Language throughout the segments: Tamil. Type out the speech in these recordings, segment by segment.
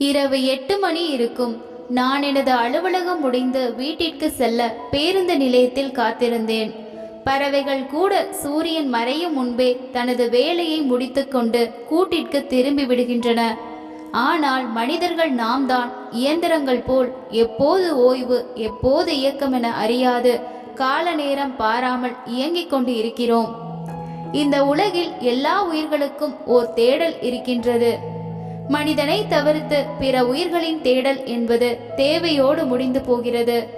இரவு எட்டு மணி இருக்கும். நான் எனது அலுவலகம் முடிந்து வீட்டிற்கு செல்ல பேருந்து நிலையத்தில் காத்திருந்தேன். பறவைகள் கூட சூரியன் மறையும் முன்பே தனது வேலையை முடித்துக்கொண்டு கூட்டிற்கு திரும்பி விடுகின்றன. ஆனால் மனிதர்கள் நாம் தான் இயந்திரங்கள் போல் எப்போது ஓய்வு எப்போது இயக்கம் என அறியாது. கால நேரம் பாராமல் இயங்கிக் கொண்டு இருக்கிறோம். இந்த உலகில் எல்லா உயிர்களுக்கும் ஓர் தேடல் இருக்கின்றது. மனிதனை தவிர்த்து பிற உயிர்களின் தேடல் என்பது தேவையோடு முடிந்து போகிறது.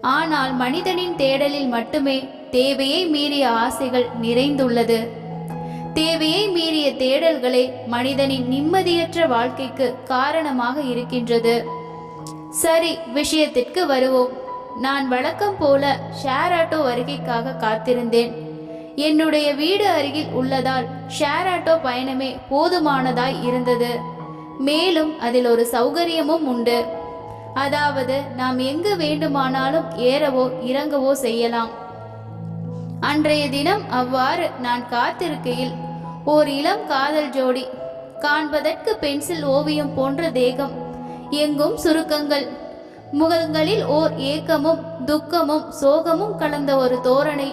ஆனால் மனிதனின் தேடலில் மட்டுமே தேவையை மீறிய ஆசைகள் நிறைந்துள்ளது. தேவையை மீறிய தேடல்களே மனிதனின் நிம்மதியற்ற வாழ்க்கைக்கு காரணமாக இருக்கின்றது. சரி விஷயத்திற்கு வருவோம். நான் வழக்கம் போல ஷேர் ஆட்டோ வருகைக்காக காத்திருந்தேன். என்னுடைய வீடு அருகில் உள்ளதால் ஷேர் ஆட்டோ பயணமே போதுமானதாய் இருந்தது. மேலும் அதில் ஒரு சௌகரியமும் உண்டு. அதாவது நாம் எங்கு வேண்டுமானாலும் ஏறவோ இறங்கவோ செய்யலாம். அன்றைய தினம் அவ்வாறு நான் காத்திருக்கையில் ஓர் இளம் காதல் ஜோடி காண்பதற்கு பென்சில் ஓவியம் போன்ற தேகம் எங்கும் சுருக்கங்கள் முகங்களில் ஓர் ஏக்கமும் துக்கமும் சோகமும் கலந்த ஒரு தோரணை.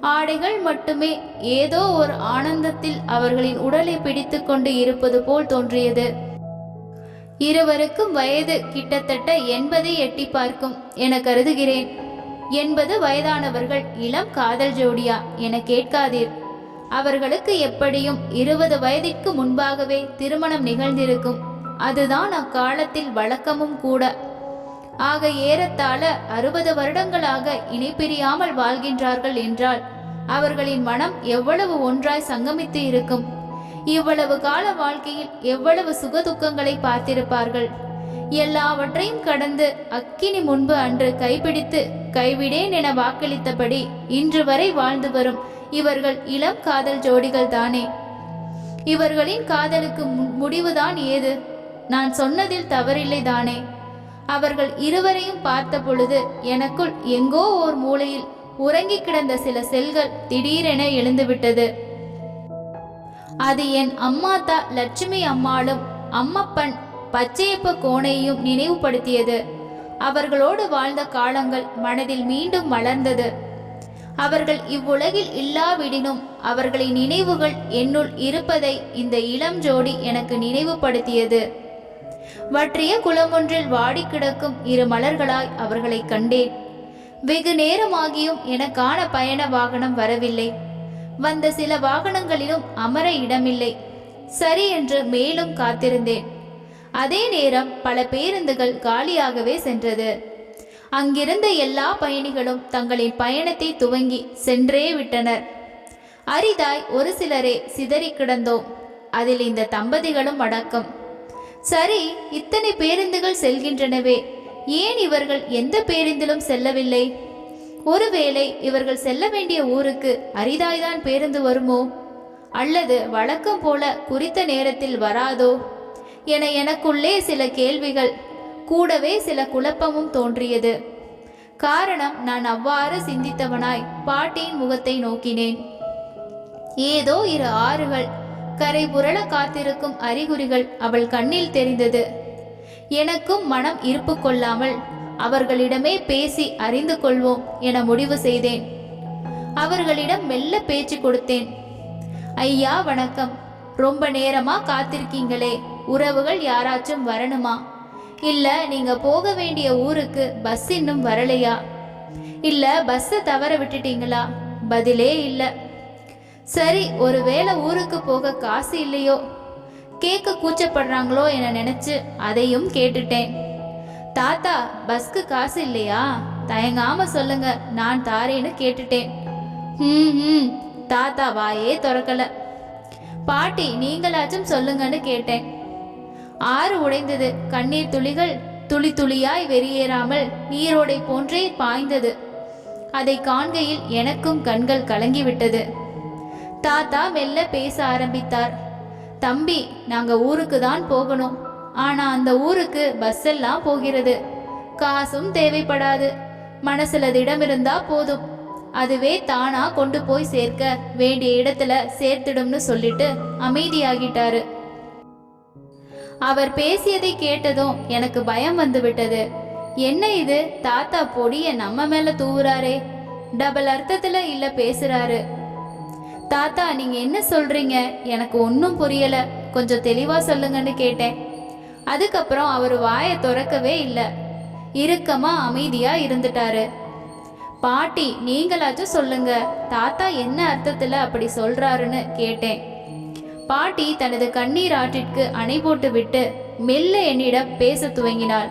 ஆடைகள் மட்டுமே. ஏதோ ஒரு ஆனந்தத்தில் அவர்களின் உடலை பிடித்துக்கொண்டு இருப்பது போல் தோன்றியது. இருவருக்கும் வயது கிட்டத்தட்ட எண்பதை எட்டி பார்க்கும் என கருதுகிறேன். எண்பது வயதானவர்கள் இளம் காதல் ஜோடியா என கேட்காதீர். அவர்களுக்கு எப்படியும் இருபது வயதிற்கு முன்பாகவே திருமணம் நிகழ்ந்திருக்கும். அதுதான் அக்காலத்தில் வழக்கமும் கூட. ஆக ஏறத்தாழ அறுபது வருடங்களாக இணைப்பிரியாமல் வாழ்கின்றார்கள் என்றால் அவர்களின் மனம் எவ்வளவு ஒன்றாய் சங்கமித்து இருக்கும். இவ்வளவு கால வாழ்க்கையில் எவ்வளவு சுகதுக்கங்களை பார்த்திருப்பார்கள். எல்லாவற்றையும் கடந்து அக்கினி முன்பு அன்று கைப்பிடித்து கைவிடேன் என வாக்களித்தபடி இன்று வரை வாழ்ந்து வரும் இவர்கள் இளம் காதல் ஜோடிகள் தானே. இவர்களின் காதலுக்கு மு- முடிவுதான் ஏது? நான் சொன்னதில் தவறில்லை தானே. அவர்கள் இருவரையும் பார்த்த பொழுது எனக்குள் எங்கோ ஓர் மூலையில் உறங்கிக் கிடந்த சில செல்கள் திடீரென எழுந்துவிட்டது. அது என் அம்மாத்தா லட்சுமி அம்மாளும் அம்மப்பன் பச்சையப்ப கோணையும் நினைவுபடுத்தியது. அவர்களோடு வாழ்ந்த காலங்கள் மனதில் மீண்டும் மலர்ந்தது. அவர்கள் இவ்வுலகில் இல்லாவிடினும் அவர்களின் நினைவுகள் என்னுள் இருப்பதை இந்த இளம் ஜோடி எனக்கு நினைவுபடுத்தியது. வற்றிய குளமொன்றில் வாடி கிடக்கும் இரு மலர்களாய் அவர்களை கண்டேன். வெகு நேரமாகியும் எனக்கான பயண வாகனம் வரவில்லை. வந்த சில வாகனங்களிலும் அமர இடமில்லை. சரி என்று மேலும் காத்திருந்தேன். அதே நேரம் பல பேருந்துகள் காலியாகவே சென்றது. அங்கிருந்த எல்லா பயணிகளும் தங்களின் பயணத்தை துவங்கி சென்றே விட்டனர். அரிதாய் ஒரு சிலரே சிதறி கிடந்தோம். அதில் இந்த தம்பதிகளும் அடக்கம். சரி இத்தனை பேருந்துகள் செல்கின்றனவே ஏன் இவர்கள் எந்த பேருந்திலும் செல்லவில்லை? ஒருவேளை இவர்கள் செல்ல வேண்டிய ஊருக்கு அரிதாய்தான் பேருந்து வருமோ? அல்லது வழக்கம் போல குறித்த நேரத்தில் வராதோ? என எனக்குள்ளே சில கேள்விகள் கூடவே சில குழப்பமும் தோன்றியது. காரணம் நான் அவ்வாறு சிந்தித்தவனாய் பாட்டியின் முகத்தை நோக்கினேன். ஏதோ இரு ஆறுகள் கரை புரள காத்திருக்கும் அறிகுறிகள் அவள் கண்ணில் தெரிந்தது. எனக்கும் மனம் இருப்பு கொள்ளாமல் அவர்களிடமே பேசி அறிந்து கொள்வோம் என முடிவு செய்தேன். அவர்களிடம் மெல்ல பேச்சு கொடுத்தேன். ஐயா வணக்கம். ரொம்ப நேரமா காத்திருக்கீங்களே. உறவுகள் யாராச்சும் வரணுமா? இல்ல நீங்க போக வேண்டிய ஊருக்கு பஸ் இன்னும் வரலையா? இல்ல பஸ்ஸை தவற விட்டுட்டீங்களா? பதிலே இல்லை. சரி ஒருவேளை ஊருக்கு போக காசு இல்லையோ? கேட்க கூச்சப்படுறாங்களோ என நினைச்சு அதையும் கேட்டுட்டேன். தாத்தா பஸ்க்கு காசு இல்லையா? தயங்காம சொல்லுங்க நான் தாரேன்னு கேட்டுட்டேன். ம் ம் தாத்தா வாயே திறக்கல. பாட்டி நீங்களாச்சும் சொல்லுங்கன்னு கேட்டேன். ஆறு உடைந்தது. கண்ணீர் துளிகள் துளி துளியாய் வெறியேறாமல் நீரோடை போன்றே பாய்ந்தது. அதை காண்கையில் எனக்கும் கண்கள் கலங்கிவிட்டது. தாத்தா மெல்ல பேச ஆரம்பித்தார். தம்பி நாங்க ஊருக்கு தான் போகணும். ஆனா அந்த ஊருக்கு பஸ் எல்லாம் போகிறது. காசும் தேவைப்படாது. மனசுல திடம் இருந்தா போதும். அதுவே தானா கொண்டு போய் சேர்க்க வேண்டிய இடத்துல சேர்த்துடும்னு சொல்லிட்டு அமைதியாகிட்டாரு. அவர் பேசியதை கேட்டதும் எனக்கு பயம் வந்து விட்டது. என்ன இது? தாத்தா பொடிய நம்ம மேல தூவுறாரே. டபுள் அர்த்தத்துல இல்ல பேசுறாரு. தாத்தா நீங்க என்ன சொல்றீங்க? எனக்கு ஒன்றும் புரியல. கொஞ்சம் தெளிவா சொல்லுங்கன்னு கேட்டேன். அதுக்கப்புறம் அவர் வாயை திறக்கவே இல்லை. இறுக்கமா அமைதியா இருந்துட்டாரு. பாட்டி நீங்களாச்சும் சொல்லுங்க. தாத்தா என்ன அர்த்தத்துல அப்படி சொல்றாருன்னு கேட்டேன். பாட்டி தனது கண்ணீர் ஆற்றிற்கு அணை போட்டு விட்டு மெல்ல என்னிடம் பேசத் துவங்கினாள்.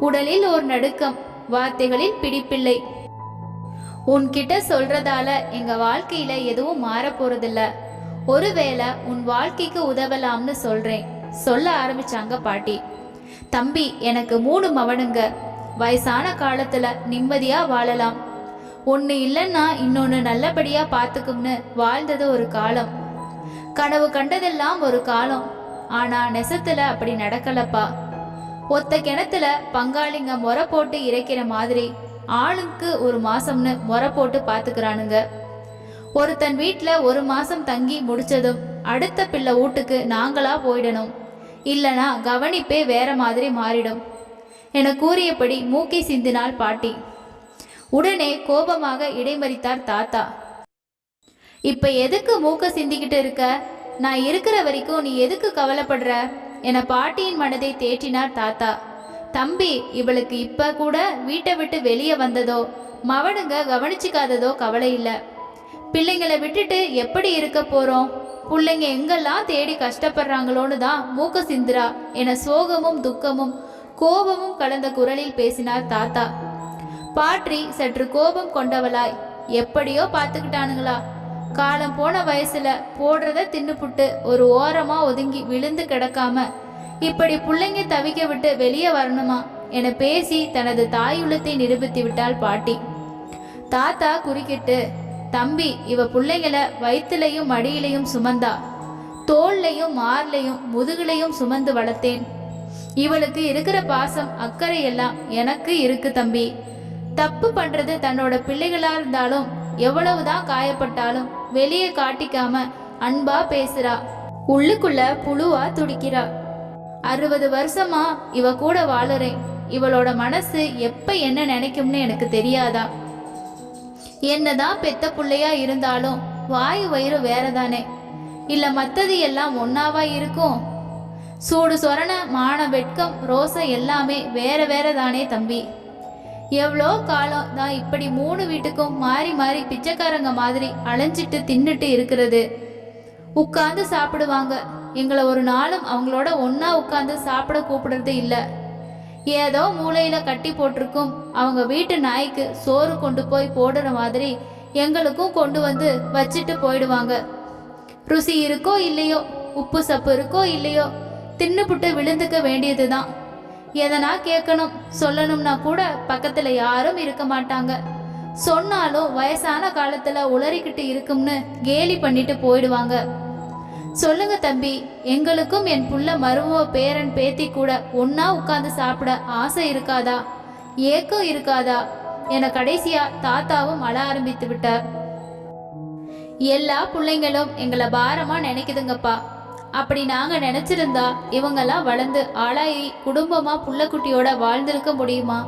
உடலில் ஒரு நடுக்கம் வார்த்தைகளில் பிடிப்பில்லை. உன்கிட்ட சொல்றதால எங்க வாழ்க்கையில எதுவும் மாறப் போறதில்ல. ஒருவேளை உன் வாழ்க்கைக்கு உதவலாம்னு சொல்றேன். சொல்ல ஆரம்பிச்சாங்க பாட்டி. தம்பி எனக்கு மூணு மவனுங்க வயசான காலத்துல நிம்மதியா வாழலாம். ஒன்று இல்லைன்னா இன்னொன்று நல்லபடியா பார்த்துக்கும்னு வாழ்ந்தது ஒரு காலம். கனவு கண்டதெல்லாம் ஒரு காலம். ஆனா நெசத்துல அப்படி நடக்கலப்பா. ஒத்த கிணத்துல பங்காளிங்க முறை போட்டு இறைக்கிற மாதிரி ஆளுக்கு ஒரு மாசம்னு முறை போட்டு பாத்துக்கிறானுங்க. ஒருத்தன் வீட்டில் ஒரு மாசம் தங்கி முடிச்சதும் அடுத்த பிள்ளை வீட்டுக்கு நாங்களா போயிடணும். இல்லனா கவனிப்பே வேற மாதிரி மாறிடும். என கூறியபடி மூக்கை சிந்தினாள் பாட்டி. உடனே கோபமாக இடைமறித்தார் தாத்தா. இப்ப எதுக்கு மூக்க சிந்திக்கிட்டு இருக்க? நான் இருக்கிற வரைக்கும் நீ எதுக்கு கவலைப்படுற? என பாட்டியின் மனதை தேற்றினார் தாத்தா. தம்பி இவளுக்கு இப்ப கூட வீட்டை விட்டு வெளியே வந்ததோ? மவனுங்க கவனிச்சுக்காததோ கவலை இல்லை. பிள்ளைங்களை விட்டுட்டு எப்படி இருக்க போறோம்? பிள்ளைங்க எங்கெல்லாம் தேடி கஷ்டப்படுறாங்களோன்னு தான் மூக்க சிந்திரா என சோகமும் துக்கமும் கோபமும் கலந்த குரலில் பேசினார் தாத்தா. பாட்டி சற்று கோபம் கொண்டவளாய். எப்படியோ பார்த்துக்கிட்டானுங்களா? காலம் போன வயசுல போடுறத தின்னுப்புட்டு ஒரு ஓரமா ஒதுங்கி விழுந்து கிடக்காம இப்படி பிள்ளைங்க தவிக்க விட்டு வெளியே வரணுமா? என பேசி தனது தாயுள்ளத்தை நிரூபித்து விட்டாள் பாட்டி. தாத்தா குறுக்கிட்டு தம்பி இவ பிள்ளைங்களை வயிற்றுலையும் மடியிலையும் சுமந்தா. தோல்லையும் மார்லையும் முதுகுலையும் சுமந்து வளர்த்தேன். இவளுக்கு இருக்கிற பாசம் அக்கறை எல்லாம் எனக்கு இருக்கு தம்பி. தப்பு பண்றது தன்னோட பிள்ளைகளா இருந்தாலும் எவ்வளவுதான் காயப்பட்டாலும் வெளியே காட்டிக்காம அன்பா பேசுறா. உள்ளுக்குள்ள புழுவா துடிக்கிறா. அறுபது வருஷமா இவ கூட வாழுறேன். இவளோட மனசு எப்ப என்ன நினைக்கும்னு எனக்கு தெரியாதா? என்னதான் பெத்த பிள்ளையா இருந்தாலும் வாயு வயிறு வேறதானே. இல்ல மத்தது எல்லாம் ஒன்னாவா இருக்கும்? சூடு சொரண மான வெட்கம் ரோசம் எல்லாமே வேற வேற தானே தம்பி. எவ்வளோ காலம் தான் இப்படி மூணு வீட்டுக்கும் மாறி மாறி பிச்சைக்காரங்க மாதிரி அலைஞ்சிட்டு தின்னுட்டு இருக்கிறது. உட்கார்ந்து சாப்பிடுவாங்க. எங்களை ஒரு நாளும் அவங்களோட ஒன்றா உட்காந்து சாப்பிட கூப்பிடுறது இல்லை. ஏதோ மூளையில கட்டி போட்டிருக்கும். அவங்க வீட்டு நாய்க்கு சோறு கொண்டு போய் போடுற மாதிரி எங்களுக்கும் கொண்டு வந்து வச்சுட்டு போயிடுவாங்க. ருசி இருக்கோ இல்லையோ உப்பு சப்பு இருக்கோ இல்லையோ தின்னுபுட்டு விழுந்துக்க வேண்டியதுதான். எதனா கேட்கணும் சொல்லணும்னா கூட பக்கத்துல யாரும் இருக்க மாட்டாங்க. சொன்னாலும் வயசான காலத்துல உளறிக்கிட்டு இருக்கும்னு கேலி பண்ணிட்டு போயிடுவாங்க. சொல்லுங்க தம்பி எங்களுக்கும் என் புள்ள மருமவ பேரன் பேத்தி கூட ஒன்னா உட்காந்து சாப்பிட ஆசை இருக்காதா? ஏக்கம் இருக்காதா? என கடைசியா தாத்தாவும் அழ ஆரம்பித்து விட்டார். எல்லா பிள்ளைங்களும் எங்களை பாரமா நினைக்குதுங்கப்பா. அப்படி நாங்க நினைச்சிருந்தா இவங்கெல்லாம் வளர்ந்து ஆளாயி குடும்பமா புள்ளக்குட்டியோட வாழ்ந்திருக்க முடியுமா?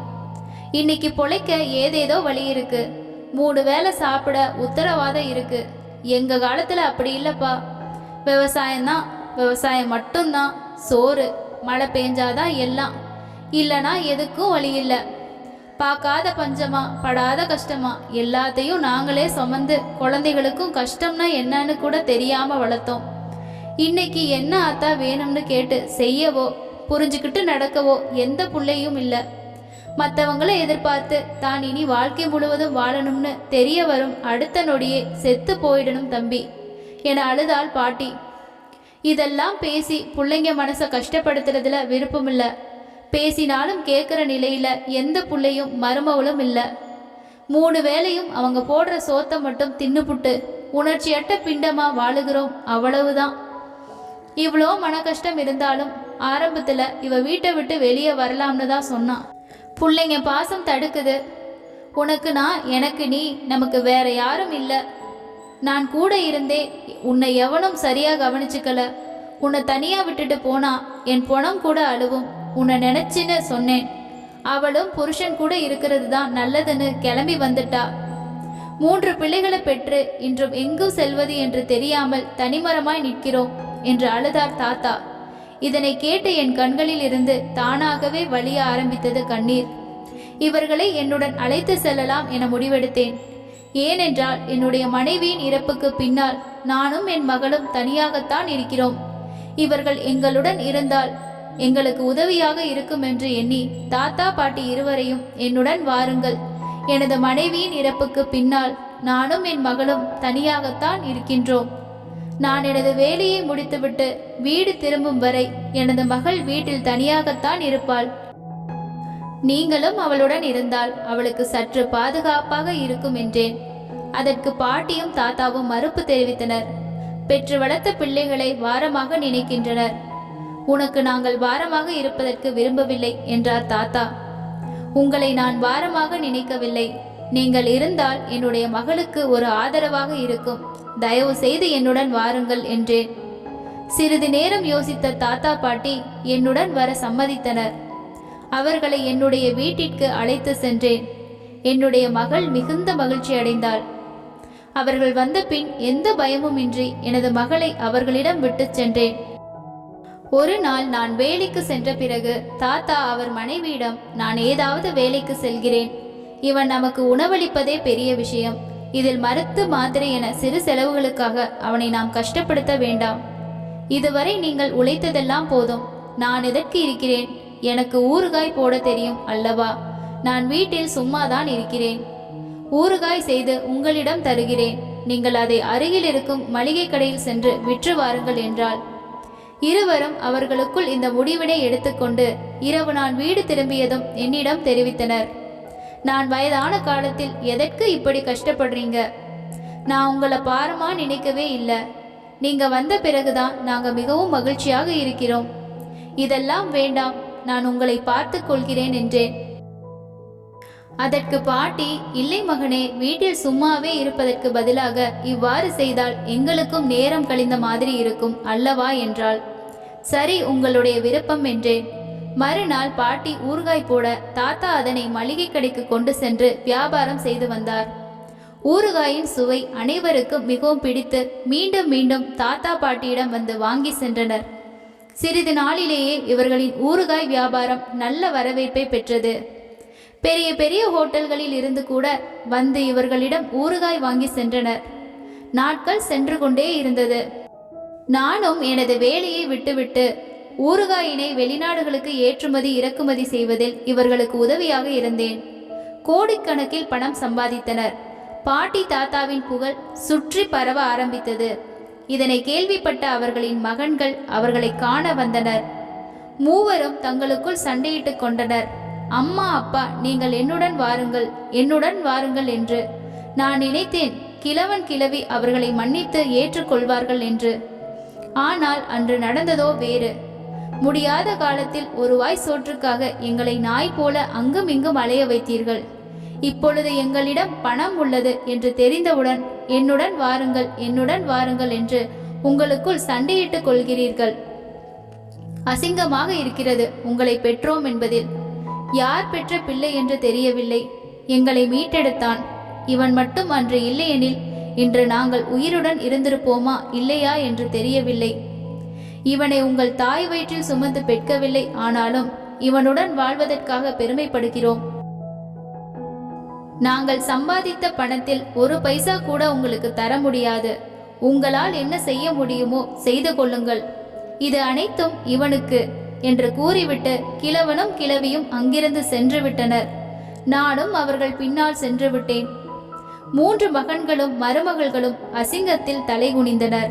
இன்னைக்கு பொழைக்க ஏதேதோ வழி இருக்கு. மூணு வேளை சாப்பிட உத்தரவாதம் இருக்கு. எங்க காலத்துல அப்படி இல்லப்பா. விவசாயம்தான் விவசாயம் மட்டும்தான். சோறு மழை பெஞ்சாதான் எல்லாம். இல்லைனா எதுக்கும் வழி இல்லை. பார்க்காத பஞ்சமா படாத கஷ்டமா எல்லாத்தையும் நாங்களே சுமந்து குழந்தைகளுக்கும் கஷ்டம்னா என்னன்னு கூட தெரியாம வளர்த்தோம். இன்னைக்கு என்ன ஆத்தா வேணும்னு கேட்டு செய்யவோ புரிஞ்சுக்கிட்டு நடக்கவோ எந்த பிள்ளையும் இல்லை. மற்றவங்களை எதிர்பார்த்து தான் இனி வாழ்க்கை முழுவதும் வாழணும்னு தெரிய வரும் அடுத்த நொடியே செத்து போயிடணும் தம்பி. என அழுதாள் பாட்டி. இதெல்லாம் பேசி பிள்ளைங்க மனசை கஷ்டப்படுத்துறதுல விருப்பமில்லை. பேசினாலும் கேட்குற நிலையில் எந்த பிள்ளையும் மருமவளும் இல்லை. மூணு வேளையும் அவங்க போடுற சோத்தை மட்டும் தின்னுபுட்டு உணர்ச்சியற்ற பிண்டமாக வாழுகிறோம் அவ்வளவுதான். இவ்வளோ மன கஷ்டம் இருந்தாலும் ஆரம்பத்தில் இவ வீட்டை விட்டு வெளியே வரலாம்னு தான் சொன்னான் பிள்ளைங்க பாசம் தடுக்குது. உனக்கு நான் எனக்கு நீ நமக்கு வேற யாரும் இல்லை. நான் கூட இருந்தே உன்னை எவனும் சரியா கவனிச்சுக்கல. உன்னை தனியா விட்டுட்டு போனா என் பொணம் கூட அழுவும். உன்னை நினைச்சுன்னு சொன்னேன். அவளும் புருஷன் கூட இருக்கிறது தான் நல்லதுன்னு கிளம்பி வந்துட்டா. மூன்று பிள்ளைகளை பெற்று இன்றும் எங்கும் செல்வது என்று தெரியாமல் தனிமரமாய் நிற்கிறோம் என்று அழுதார் தாத்தா. இதனை கேட்டு என் கண்களில் இருந்து தானாகவே வழிய ஆரம்பித்தது கண்ணீர். இவர்களை என்னுடன் அழைத்து செல்லலாம் என முடிவெடுத்தேன். ஏனென்றால் என்னுடைய மனைவியின் இறப்புக்கு பின்னால் நானும் என் மகளும் தனியாகத்தான் இருக்கிறோம். இவர்கள் எங்களுடன் இருந்தால் எங்களுக்கு உதவியாக இருக்கும் என்று எண்ணி தாத்தா பாட்டி இருவரையும் என்னுடன் வாருங்கள். எனது மனைவியின் இறப்புக்கு பின்னால் நானும் என் மகளும் தனியாகத்தான் இருக்கின்றோம். நான் எனது வேலையை முடித்துவிட்டு வீடு திரும்பும் வரை எனது மகள் வீட்டில் தனியாகத்தான் இருப்பாள். நீங்களும் அவளுடன் இருந்தால் அவளுக்கு சற்று பாதுகாப்பாக இருக்கும் என்றேன். அதற்கு பாட்டியும் தாத்தாவும் மறுப்பு தெரிவித்தனர். பெற்று வளர்த்த பிள்ளைகளை வாரமாக நினைக்கின்றனர். உனக்கு நாங்கள் வாரமாக இருப்பதற்கு விரும்பவில்லை என்றார் தாத்தா. உங்களை நான் வாரமாக நினைக்கவில்லை. நீங்கள் இருந்தால் என்னுடைய மகளுக்கு ஒரு ஆதரவாக இருக்கும். தயவு செய்து என்னுடன் வாருங்கள் என்றேன். சிறிது நேரம் யோசித்த தாத்தா பாட்டி என்னுடன் வர சம்மதித்தனர். அவர்களை என்னுடைய வீட்டிற்கு அழைத்து சென்றேன். என்னுடைய மகள் மிகுந்த மகிழ்ச்சி அடைந்தாள். அவர்கள் வந்த பின் எந்த பயமும் இன்றி எனது மகளை அவர்களிடம் விட்டுச் சென்றேன். ஒரு நாள் நான் வேலைக்கு சென்ற பிறகு தாத்தா அவர் மனைவியிடம் நான் ஏதாவது வேலைக்கு செல்கிறேன். இவன் நமக்கு உணவளிப்பதே பெரிய விஷயம். இதில் மருத்து மாத்திரை என சிறு செலவுகளுக்காக அவனை நாம் கஷ்டப்படுத்த வேண்டாம். இதுவரை நீங்கள் உழைத்ததெல்லாம் போதும். நான் எதற்கு இருக்கிறேன்? எனக்கு ஊறுகாய் போட தெரியும் அல்லவா? நான் வீட்டில் சும்மாதான் இருக்கிறேன். ஊறுகாய் செய்து உங்களிடம் தருகிறேன். நீங்கள் அதை அருகில் இருக்கும் மளிகை கடையில் சென்று விற்று வாருங்கள் என்றாள். இருவரும் அவர்களுக்குள் இந்த முடிவினை எடுத்துக்கொண்டு இரவு நான் வீடு திரும்பியதும் என்னிடம் தெரிவித்தனர். நான் வயதான காலத்தில் எதற்கு இப்படி கஷ்டப்படுறீங்க? நான் உங்களை பாரமா நினைக்கவே இல்லை. நீங்க வந்த பிறகுதான் நாங்க மிகவும் மகிழ்ச்சியாக இருக்கிறோம். இதெல்லாம் வேண்டாம். நான் உங்களை பார்த்துக் கொள்கிறேன் என்றேன். அதற்கு பாட்டி இல்லை மகனே வீட்டில் சும்மாவே இருப்பதற்கு பதிலாக இவ்வாறு செய்தால் எங்களுக்கும் நேரம் கழிந்த மாதிரி இருக்கும் அல்லவா? என்றாள். சரி உங்களுடைய விருப்பம் என்றேன். மறுநாள் பாட்டி ஊறுகாய் போட தாத்தா அதனை மளிகை கடைக்கு கொண்டு சென்று வியாபாரம் செய்து வந்தார். ஊறுகாயின் சுவை அனைவருக்கும் மிகவும் பிடித்து மீண்டும் மீண்டும் தாத்தா பாட்டியிடம் வந்து வாங்கி சென்றனர். சிறிது நாளிலேயே இவர்களின் ஊறுகாய் வியாபாரம் நல்ல வரவேற்பை பெற்றது. பெரிய பெரிய ஹோட்டல்களில் இருந்து கூட வந்து இவர்களிடம் ஊறுகாய் வாங்கி சென்றனர். நாட்கள் சென்று கொண்டே இருந்தது. நானும் எனது வேலையை விட்டுவிட்டு ஊறுகாயினை வெளிநாடுகளுக்கு ஏற்றுமதி இறக்குமதி செய்வதில் இவர்களுக்கு உதவியாக இருந்தேன். கோடிக்கணக்கில் பணம் சம்பாதித்தனர். பாட்டி தாத்தாவின் புகழ் சுற்றி பரவ ஆரம்பித்தது. இதனை கேள்விப்பட்ட அவர்களின் மகன்கள் அவர்களை காண வந்தனர். மூவரும் தங்களுக்குள் சண்டையிட்டுக் கொண்டனர். அம்மா அப்பா நீங்கள் என்னுடன் வாருங்கள் என்னுடன் வாருங்கள் என்று. நான் நினைத்தேன் கிழவன் கிழவி அவர்களை மன்னித்து ஏற்றுக்கொள்வார்கள் என்று. ஆனால் அன்று நடந்ததோ வேறு. முடியாத காலத்தில் ஒரு வாய் சோற்றுக்காக எங்களை நாய் போல அங்கும் இங்கும் அலைய வைத்தீர்கள். இப்பொழுது எங்களிடம் பணம் உள்ளது என்று தெரிந்தவுடன் என்னுடன் வாருங்கள் என்னுடன் வாருங்கள் என்று உங்களுக்குள் சண்டையிட்டுக் கொள்கிறீர்கள். அசிங்கமாக இருக்கிறது உங்களை பெற்றோம் என்பதில். யார் பெற்ற பிள்ளை என்று தெரியவில்லை. எங்களை மீட்டெடுத்தான். இவன் மட்டும் அன்று இல்லையெனில் இன்று நாங்கள் உயிருடன் இருந்திருப்போமா இல்லையா என்று தெரியவில்லை. இவனை உங்கள் தாய் வயிற்றில் சுமந்து பெற்கவில்லை ஆனாலும் இவனுடன் வாழ்வதற்காக பெருமைப்படுகிறோம். நாங்கள் சம்பாதித்த பணத்தில் ஒரு பைசா கூட உங்களுக்கு தர முடியாது. உங்களால் என்ன செய்ய முடியுமோ செய்து கொள்ளுங்கள். இது அனைத்தும் இவனுக்கு என்று கூறிவிட்டு கிழவனும் கிழவியும் அங்கிருந்து சென்று விட்டனர் நானும் அவர்கள் பின்னால் சென்று விட்டேன் மூன்று மகன்களும் மருமகள்களும் அசிங்கத்தில் தலைகுனிந்தனர்.